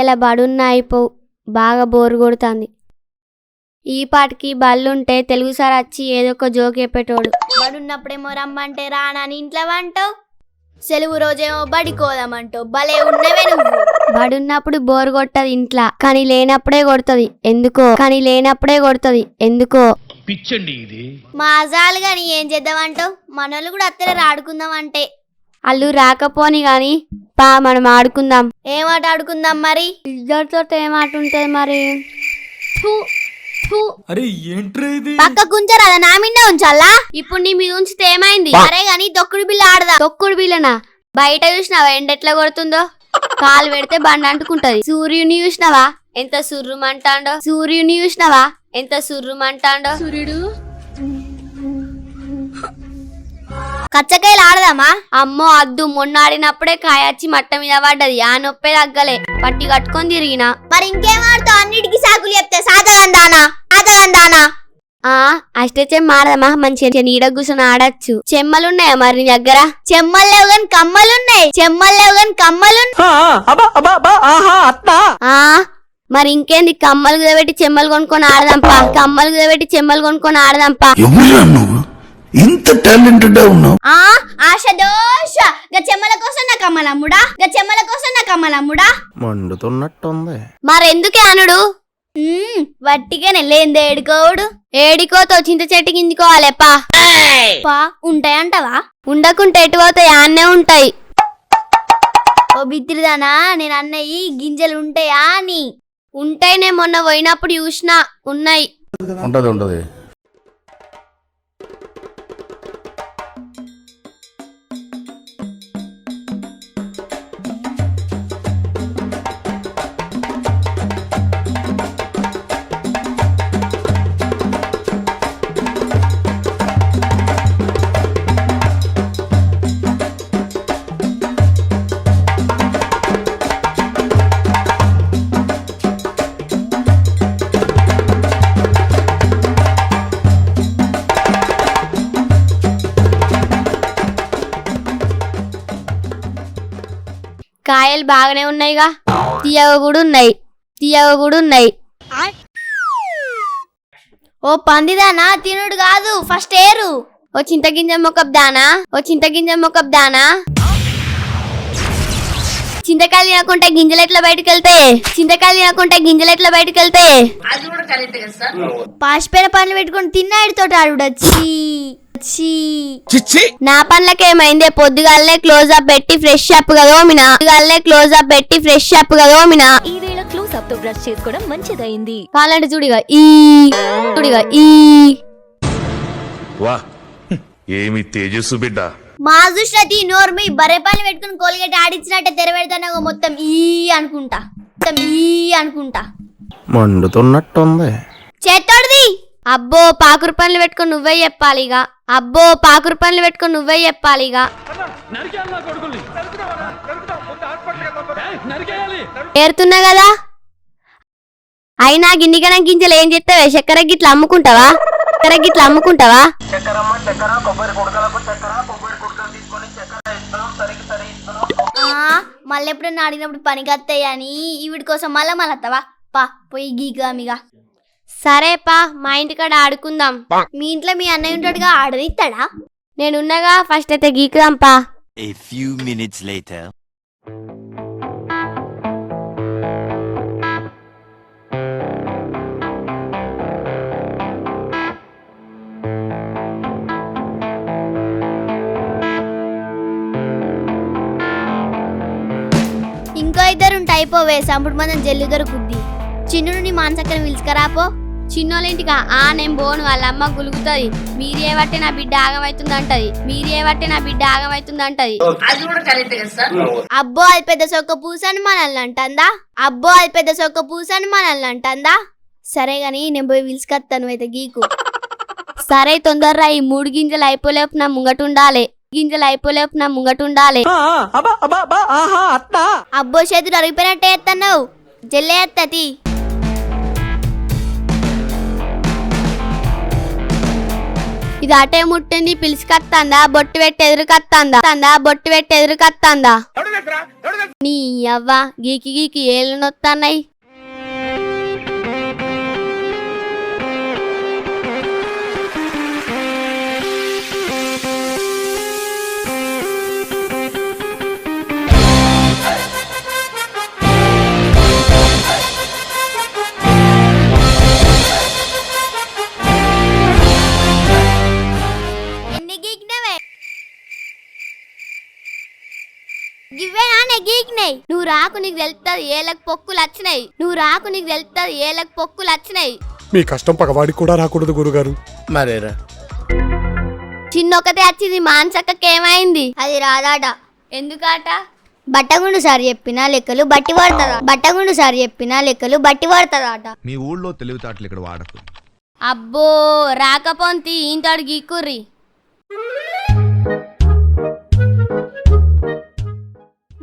ఇలా బడున్న అయిపోవు బాగా బోరు కొడుతుంది. ఈ పాటికి బళ్ళుంటే తెలుగు సార్ వచ్చి ఏదో ఒక జోక్ చెప్పేటోడు. బడున్నప్పుడేమో రమ్మంటే రానని ఇంట్లో వంటావు సెలవు రోజేమో బడికోదామంటావు భలే ఉన్నవే నువ్వు. బడున్నప్పుడు బోరు కొట్టదు ఇంట్లో కానీ లేనప్పుడే కొడుతుంది ఎందుకో? కానీ లేనప్పుడే కొడుతుంది ఎందుకో? పిచ్చండి ఇది. మా అజాలు గాని ఏం చేద్దామంటావు మనోళ్ళు కూడా అత్తరే ఆడుకుందామంటే అల్లు రాకపోని గాని పా మనం ఆడుకుందాం. ఏమాట ఆడుకుందాం మరి? ఇద్దరితో ఏమాట ఉంటుంది మరి. అరే ఏంట్రా ఇది? పక్క గుంజరాదా? నా మిన్నే ఉంచాలా? ఇప్పుడు నీ మీద ఉంచితే ఏమైంది? సరే గాని తొక్కుడు బిల్ల ఆడదాం? తొక్కుడు బిల్లనా బయట చూసినావా? ఎండ ఎట్లా కొడుతుందో? కాలు పెడితే బండ అంటుకుంటది. సూర్యుని చూసినావా? ఎంత సుర్రుమంటాడో? సూర్యుని చూసినావా? ఎంత సుర్రుమంటాడో? సూర్యుడు కచ్చకాయలు ఆడదామా? అమ్మో అద్దు మొన్న ఆడినప్పుడే కాయచ్చి మట్ట మీద పడ్డది. ఆ నొప్పే తగ్గలే. పట్టి కట్టుకొని తిరిగిన. మరి ఇంకేం ఆడతావు? అన్నిటికీ సాకులు చెప్తే సాతగందానా సాతగందానా ఆ అష్టచెమ్మ ఆడదమ్మా మంచిగా నీడ కూర్చొని ఆడచ్చు. చెమ్మలున్నాయా మరి నీ దగ్గర? చెమ్మలు లేవు గాని కమ్మలున్నాయి. చెమ్మలు లేవు గాని కమ్మలున్నాయి. ఆ మరి ఇంకేంది? కమ్మలు కుదబెట్టి చెమ్మలు కొనుక్కొని ఆడదాంపా. కమ్మలు కుదబెట్టి చెమ్మలు కొనుక్కొని ఆడదాంపా. ఇంత టాలెంటెడ్ ఉన్నావు? ఆ ఆశ దోష గా చెమ్మల కోసం నా కమ్మలమ్ముడా గా చెమ్మల కోసం నా కమ్మలమ్ముడా మండుతున్నట్టుంది. మరెందుకే అనుడు? ఉమ్, వట్టిగానే లేందే ఏడుకోవుడు. ఏడికోతో చింత చెట్టు కిందికోవాలేపా. పా ఉంటాయంటవా? ఉండకుంటే ఎటు పోతాయి? ఆన్నే ఉంటాయి. ఓ బిత్తిరిదానా నేను అన్నయ్యి గింజలు ఉంటాయా అని ఉంటాయి నేను మొన్న పోయినప్పుడు చూసినా ఉన్నాయి. ఉంటది ఉంటది. బాగానే ఉన్నాయిగా. తీయగా కూడా ఉన్నాయి. తీయగా కూడా ఉన్నాయి. ఓ పందిదానా తినుడు కాదు ఫస్ట్ ఏరు ఓ చింతగింజ మొక్కపు దానా ఓ చింతగింజ మొక్కపు దానా. చింతకాయలు తినకుంటే గింజలు ఎట్లా బయటకు వెళ్తాయి? చింతకాయలు తినకుంటే గింజలు ఎట్లా బయటకు వెళ్తాయి? పాసిపోయిన పనులు పెట్టుకొని తిన్నాడు తోట ఆడుడొచ్చి చిచ్చి నా పనులకేమైందే పొద్దుగాలనే క్లోజ్ అప్ పెట్టి ఫ్రెష్ అప్ కదా ఓమిన పొద్దుగాలనే క్లోజ్ అప్ పెట్టి ఫ్రెష్ అప్ కదా ఓమిన ఈ వేళ క్లోజ్ అప్తో బ్రష్ చేసుకోవడం మంచిదైంది. కాలంటే చూడిగా ఈ. చూడిగా ఈ. వా. ఏమి తేజస్సు బిడ్డ. మా దృష్టి నోర్మి బర్రె పనులు పెట్టుకుని కోల్గేట్ ఆడించినట్టే తెరవెడతాను మొత్తం ఈ అనుకుంటా. మొత్తం ఈ అనుకుంటా. మండుతున్నట్టుంది. చేత్తోడిది. అబ్బో పాకురు పనులు పెట్టుకొని నువ్వే చెప్పాలి అబ్బో పాకురు పనులు పెట్టుకొని నువ్వే చెప్పాలి ఇక ఏరుతున్నా కదా? అయినా గిన్నెగనం గింజలు ఏం చెప్తావే చక్కెర గిట్ల అమ్ముకుంటావా? చక్కెర గిట్ల అమ్ముకుంటావా? మళ్ళీ ఎప్పుడన్నా ఆడినప్పుడు పనికి వస్తాయని ఈవిడి కోసం మళ్ళా మళ్ళీ వస్తావా పా పోయి గీగా సరే పా మా ఇంటికాడ ఆడుకుందాం. మీ ఇంట్లో మీ అన్నయ్య ఉంటాడుగా ఆడనిస్తాడా? నేనున్నగా ఫస్ట్ అయితే గీకుదాం పా A few minutes later. ఇంకో ఇద్దరు ఉంటే అయిపోవే సంపుడు మనం జల్లు దొరుకుద్ది. చిన్నుడు నీ మానసక్కని పిలుచుకరాపో. చిన్నోళ్ళింటికా ఆ నేను పోను వాళ్ళ అమ్మ గులుగుతుంది. మీరే బట్టే నా బిడ్డ ఆగమవుతుంది అంటది మీరే బట్టే నా బిడ్డ ఆగమవుతుంది అంటది అబ్బో అది పెద్ద సొక్క పూసని మనల్ని అంటుందా అబ్బో అది పెద్ద సొక్క పూసని మనల్ని అంటుందా సరే గాని నేను పోయి పిలుచుకొస్తాను అయితే గీకు. సరే తొందరరా ఈ మూడు గింజలు అయిపోలేపు నా ముంగటుండాలి గింజలు అయిపోలేపు నా ముంగటుండాలి అబ్బో చేతులు అరిగిపోయినట్టే ఎత్తన్నావు. జల్లే ఎత్తతి ఇది అటే ముట్టింది పిలిచికత్తాందా? బొట్టు పెట్టి ఎదురుకత్తాందా? తందా? బొట్టు పెట్టి ఎదురుకత్తాందా? నీ అవ్వ గీకి గీకి ఏళ్ళు నొత్తన్నాయి. గీకినాయి నువ్వు రాకు నీకు తెలుస్తుంది ఏళ్ళకి పొక్కులు వచ్చినాయి. నువ్వు రాకు నీకు తెలుస్తుంది ఏళ్ళకి పొక్కులు వచ్చినాయి. మీ కష్టం పగవాడికి కూడా రాకూడదు గురుగారు. మరేరా? చిన్నొకతే వచ్చింది మాన్సక్కకి ఏమైంది? అది రాదాట. ఎందుకట? బట్టగుండు సార్ చెప్పిన లెక్కలు బట్టి పడుతుందా? బట్టగుండు సార్ చెప్పిన లెక్కలు బట్టి పడుతుందాట. మీ ఊళ్ళో తెలివితేటలు ఇక్కడ వాడకు. అబ్బో రాకపోంతి ఇంతడు గీకుర్రి.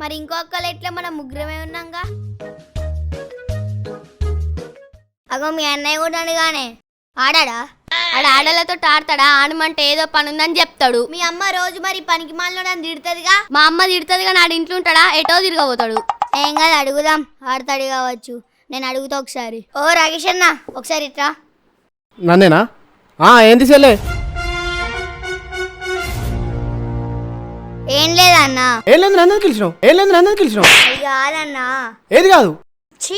మరి ఇంకొకరు ఎట్లా మనం ముగ్గురమే ఉన్నాంగా? అగో మీ అన్నయ్య కూడా అనగానే ఆడాడా? ఆడ ఆడలతో ఆడతాడా? ఆడమంటే ఏదో పని ఉందని చెప్తాడు. మీ అమ్మ రోజు మరి పనికి మాలలో నన్ను తిడుతుందిగా? మా అమ్మ తిడుతుంది కానీ ఆడ ఇంట్లో ఉంటాడా? ఎటో తిరగబోతాడు. ఏం కాదు అడుగుదాం. ఆడతాడు కావచ్చు. నేను అడుగుతా ఒకసారి. ఓ రాకేష్ అన్న ఒకసారి ఇట్రా. నన్నేనా? ఆ ఏంది చెల్లే? ఏం లేదన్నా. ఏం లేదు నన్ను పిలిచినావు? ఏం లేదు నన్ను పిలిచినావు? అది కాదన్నా. ఏది కాదు? ఛీ.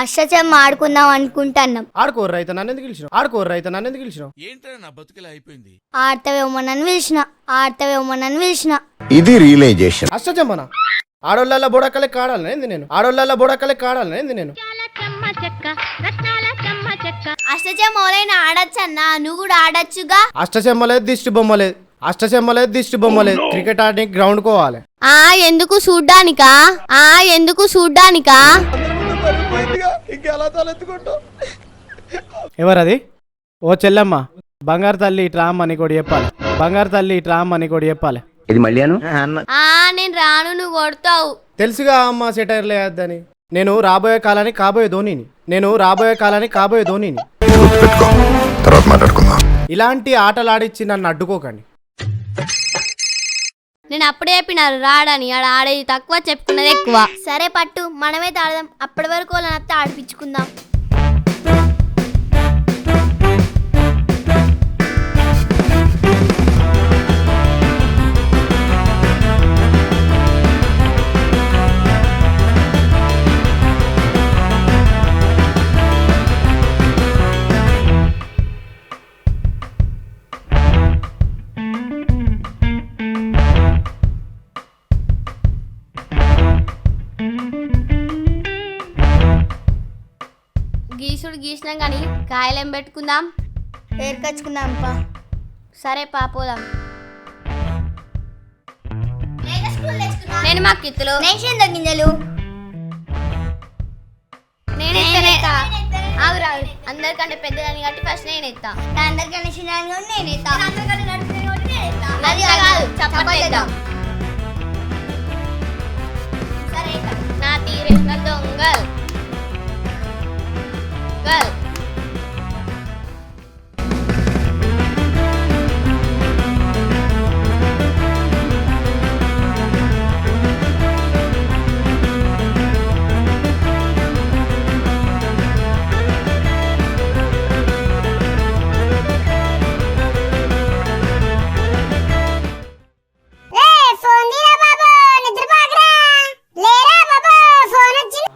అష్టచమ్మ ఆడుకుందాం అనుకుంటున్నాం. ఆడుకోర్రు అయితే నన్ను ఎందుకు పిలిచినావు? ఆడుకోర్రు అయితే నన్ను ఎందుకు పిలిచినావు? ఆడతావేమో నన్ను పిలిచిన. ఆడతావేమో నన్ను పిలిచిన. ఇది రియలైజేషన్. అష్టచమ్మన? ఆడోళ్ళ బుడకలే కాడాలని? ఏంది నేను? ఆడోళ్ళ బుడకలే కాడాలని? ఏంది నేను? అష్టచమ్మ ఓలైనా ఆడచ్చన్నా? నువ్వు కూడా ఆడచ్చుగా? అష్టచెమ్మ లేదు దిష్టి బొమ్మ లేదు అష్టచెమ్మ లేదు దిష్టి బొమ్మ లేదు క్రికెట్ ఆడడానికి గ్రౌండ్ కోవాలి ఆ ఎందుకు చూడ్డానికా? ఆ ఎందుకు చూడ్డానికా? ఎవరది? ఓ చెల్లమ్మ. బంగారు తల్లి ఇటు రామ్మని కూడా చెప్పాలి. బంగారు తల్లి ఇటు రామ్మని కూడా చెప్పాలి. ఇది మళ్ళీ ఆ నేను రాను నువ్వు కొడతావు. తెలుసుగా అమ్మ సెటైర్లు వేయద్దని నేను రాబోయే కాలానికి కాబోయే ధోనిని. నేను రాబోయే కాలానికి కాబోయే ధోనిని. పెట్టుకో. తర్వాత మాట్లాడుకుందాం. ఇలాంటి ఆటలు ఆడిచ్చి నన్ను అడ్డుకోకండి. నేను అప్పుడే చెప్పినారు రాడని. ఆడ ఆడేది తక్కువ చెప్పుకున్నది ఎక్కువ. సరే పట్టు మనమే తాడదాం. అప్పటి వరకు వాళ్ళని అత్త ఆడిపించుకుందాం. గీసినాం కానీ కాయలేం పెట్టుకుందాం. ఏర్కచ్చుకుందాం పా. సరే పాపోదాం నేను మా కిత్తులు. నేషన్ గింజలు. నేను ఆగు అందరికంటే పెద్దదాన్ని కాబట్టి ఫస్ట్ నేను ఎత్తా. అందరికన్నా చిన్న నేను ఎత్తా. అందరికన్నా నడుపుతాను కాబట్టి నేను ఎత్తా. అది కాదు. చప్పట్లు ఎత్తాం సరే ఎత్తా. నా తీరేసిన దొంగల్. வாழ்த்துக்கள்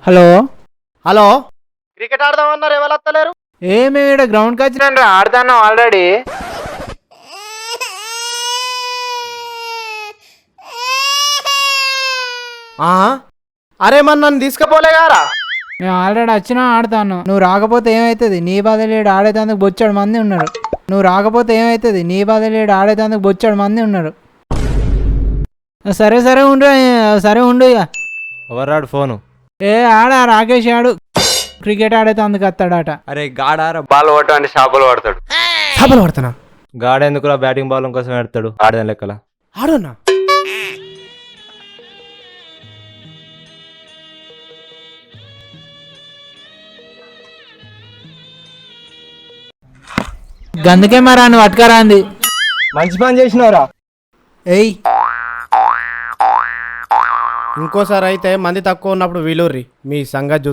ஹலோ ஹலோ క్రికెట్ ఆడదామన్నారు ఎవరు వస్తలేరు ఏ మేము ఇక్కడ గ్రౌండ్కి వచ్చినా ఆడతాను ఆల్రెడీ అరే మరి నన్ను తీసుకుపోలే గారా? నేను ఆల్రెడీ వచ్చినా ఆడతాను. నువ్వు రాకపోతే ఏమవుతుంది నీ బదులేడు ఆడేటందుకు బొచ్చాడు మంది ఉన్నారు. నువ్వు రాకపోతే ఏమవుతుంది నీ బదులేడు ఆడేటందుకు బొచ్చాడు మంది ఉన్నారు. సరే సరే ఉండు సరే ఉండు ఇక. ఎవరాడు ఫోను? ఏ ఆడ రాకేష్ ఆడు. క్రికెట్ ఆడేటందుకు వస్తాడట. అరే గాడారా బాల్ కొట్టడానికి షాపులు పడతాడు. చేపలు పడుతున్నా గాడెందుకురా బ్యాటింగ్ బాల్ కోసం పెడతాడు ఆడదాని లెక్కల. ఆడున్నా గందుకే మరి అని పట్టుకరా అంది మంచి పని చేసినవరా. ఏయ్. ఇంకోసారి అయితే మంది తక్కువ ఉన్నప్పుడు వీలూర్రి మీ సంగతి చూ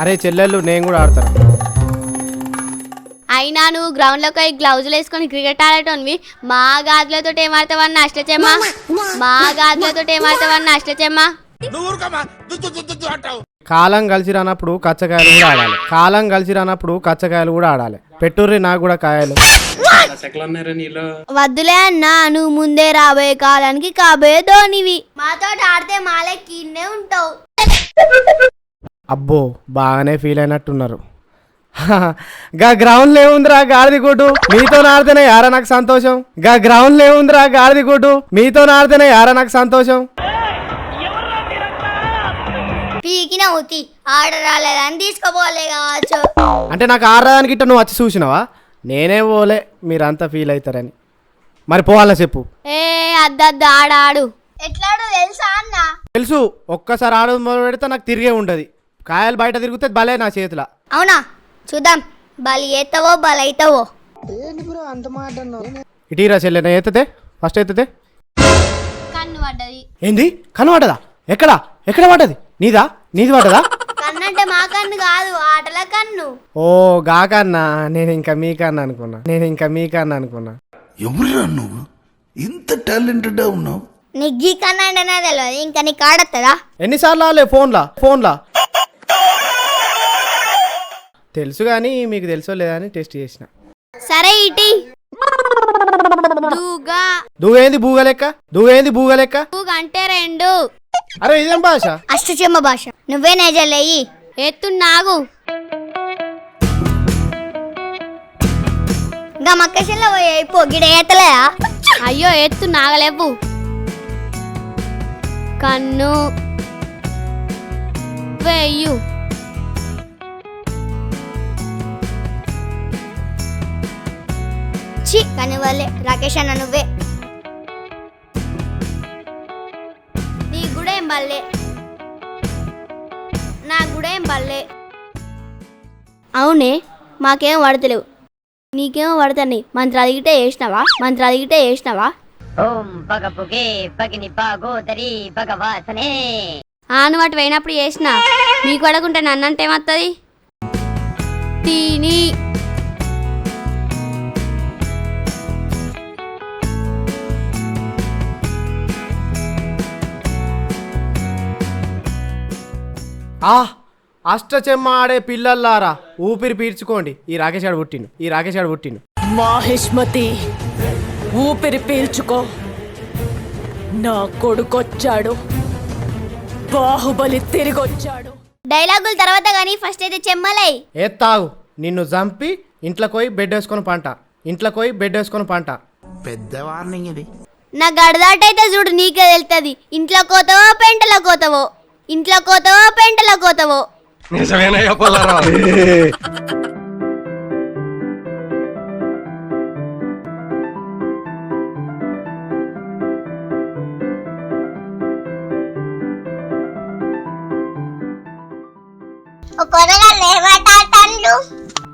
అరే చెల్లెళ్ళు నేను కూడా ఆడతాను. అయినా నువ్వు గ్రౌండ్లోకి పోయి గ్లౌజులు వేసుకొని క్రికెట్ ఆడేటోనివి మా గాజులతో ఏమాడతావన్న అష్టచెమ్మ మా గాజులతో ఏమాడతావన్న అష్టచెమ్మ కాలం కలిసి రానప్పుడు కచ్చకాయలు కూడా ఆడాలి. కాలం కలిసి రానప్పుడు కచ్చకాయలు కూడా ఆడాలి. పెట్టుర్రి నాకు కూడా కాయలు. వద్దులే అన్నా నువ్వు ముందే రాబోయే కాలానికి కాబోయే ధోనివి. మాతో ఆడితే మాలెక్కి ఇన్నే ఉంటావు. అబ్బో బాగానే ఫీల్ అయినట్టున్నారు. గా గ్రౌండ్ ఏముందిరా గాడిది కొట్టు మీతో ఆడితేనే యారా నాకు సంతోషం? గా గ్రౌండ్ ఏముందిరా గాడిది కొట్టు మీతో ఆడితేనే యారా నాకు సంతోషం? పీకిన ఉతి ఆడ రాలేదని తీసుకోపోలే కావచ్చు. అంటే నాకు ఆడడానికి ఇట్ట నువ్వు వచ్చి చూసినావా? నేనే పోలే మీరంతా ఫీల్ అవుతారని మరి పోవాలా చెప్పు. ఏ అద్దద్దు ఆడాడు. ఎట్లాడో తెలుసా అన్న? తెలుసు ఒక్కసారి ఆడ మొదలు పెడితే నాకు తిరిగే ఉండదు. కాయలు బయట తిరిగితే భలే నా చేతిలో. అవునా? చూద్దాం. బలి ఎత్తవో బలైతవో ఇటీరా చెల్లె ఎత్తుతే? ఫస్ట్ ఎత్తుతే? కన్ను పడ్డది. ఏంది? కన్ను పడ్డదా? ఎక్కడా? ఎక్కడ పడ్డది? నీదా? నీది పడ్డదా? మా కన్ను కాదు ఆటల కన్ను. ఓ గాకన్నా నేను ఇంకా మీకన్నా అనుకున్నా. నేను ఇంకా మీకన్నా అనుకున్నా. ఎవరురా నువ్వు? ఇంత టాలెంటెడ్ ఉన్నావు? నిగ్గి కన్ను అంటేనే తెలియదు ఇంకా నీకు ఆడత్తదా? ఎన్నిసార్లు ఆలే ఫోన్లా? ఫోన్లా? తెలుసు కానీ మీకు తెలుసో లేదా అని టెస్ట్ చేసిన. సరే ఇటీ దూగా. దూగేంది బూగలెక్క దూగేంది బూగలెక్క దూగ అంటే రెండు. అరే ఇదేం భాష? అష్టచెమ్మ భాష. నువ్వే నేజలేయి ఎత్తు నాగు. ఇంకా మక్కశల్లో పోయి అయిపో. గిడ ఏతలేదా అయ్యో ఎత్తు నాగలేవు కన్ను. వెయ్యు చి కానీ వాళ్ళే రాకేష్ అన్న నువ్వే. నీ కూడా ఏం బల్లే? నా కూడా ఏం బల్లే? అవునే మాకేం పడతలేవు నీకేమో పడతాయి మంత్రాలు గిట్టే వేసినావా మంత్రాలు గిట్టే వేసినావా ఆను వాటి పోయినప్పుడు చేసిన మీకు పడకుంటే నన్నంటే ఏమత్తది తిని ఆ అష్టచెమ్మ ఆడే పిల్లల్లారా ఊపిరి పీల్చుకోండి. ఈ రాకేష్ ఆడు పుట్టిండు ఈ రాకేష్ ఆడు పుట్టిండు. మాహిష్మతి ఊపిరి పీల్చుకో. నా కొడుకొచ్చాడు బాహుబలి తిరిగొచ్చాడు. డైలాగుల తర్వాత కానీ ఫస్ట్ అయితే చెమ్మలై. ఏ తాగు నిన్ను చంపి ఇంట్లోకి పోయి బెడ్ వేసుకొని పంట. ఇంట్లోకి పోయి బెడ్ వేసుకొని పంట. పెద్ద వార్నింగ్ ఇది. నా గడదాటైతే చూడు నీకే తెలుస్తుంది ఇంట్లో కోతవో పెంటలో కోతవో. ఇంట్లో కోతవో పెంటలో కోతవో?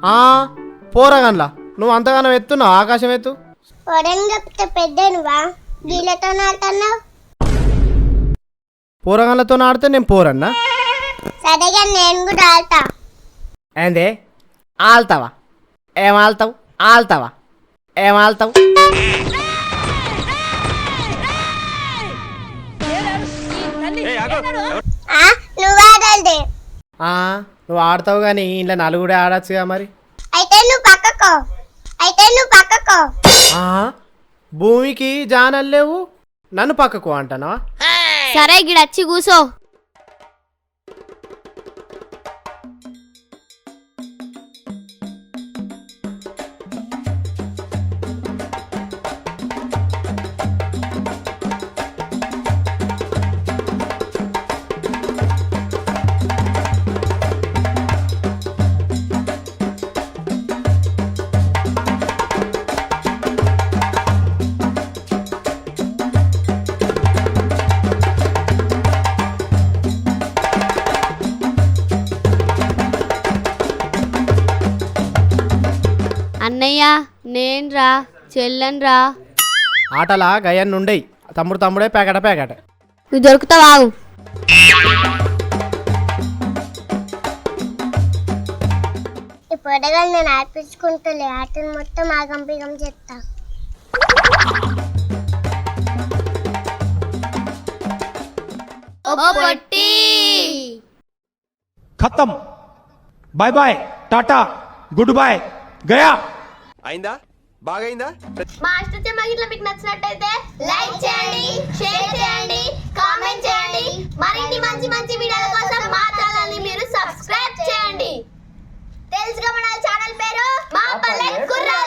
ఆ పోరగన్లా. నువ్వు అంతగానం ఎత్తున్నావు ఆకాశం ఎత్తు. పెద్దనువా? వీళ్ళతో ఆడుతున్నావు పోరగన్లతో ఆడితే నేను పోరన్నా? సరేగా నేను కూడా ఆడతా. ఏందే? ఆల్తావా? ఏం ఆల్తావు? ఆల్తావా? ఏం ఆల్తావు? నువ్వు ఆడాలి. ఆ, నువ్వు ఆడతావు కానీ ఇంట్లో నలుగుడే ఆడచ్చుగా మరి. అయితే నువ్వు పక్కకో. అయితే నువ్వు పక్కకో. ఆ, భూమికి జానలు లేవు. నన్ను పక్కకు అంటానవా? సరే గిడచ్చి కూసో. అన్నయ్య నేను రా చెల్లెన్ రా ఆటలా గయన్ ఉండేయి తమ్ముడు తమ్ముడే పేకట పేకట నువ్వు దొరుకుతావా ఆగు. ఇప్పుడు ఎడగలు నేను ఆడిపించుకుంటలే ఆటను మొత్తం ఆగం బిగం చెప్తా పొట్టి. ఖతం. Bye bye tata goodbye గయా. అయిందా? బాగైందా? మా అష్టత్య మహిళ మీకు నచ్చినట్టయితే లైక్ చేయండి షేర్ చేయండి కామెంట్ చేయండి. మరిన్ని మంచి మంచి వీడియోల కోసం మా ఛానల్ని మీరు సబ్స్క్రైబ్ చేయండి. తెలుసుగా మన ఛానల్ పేరు మా పల్లె కుర్రా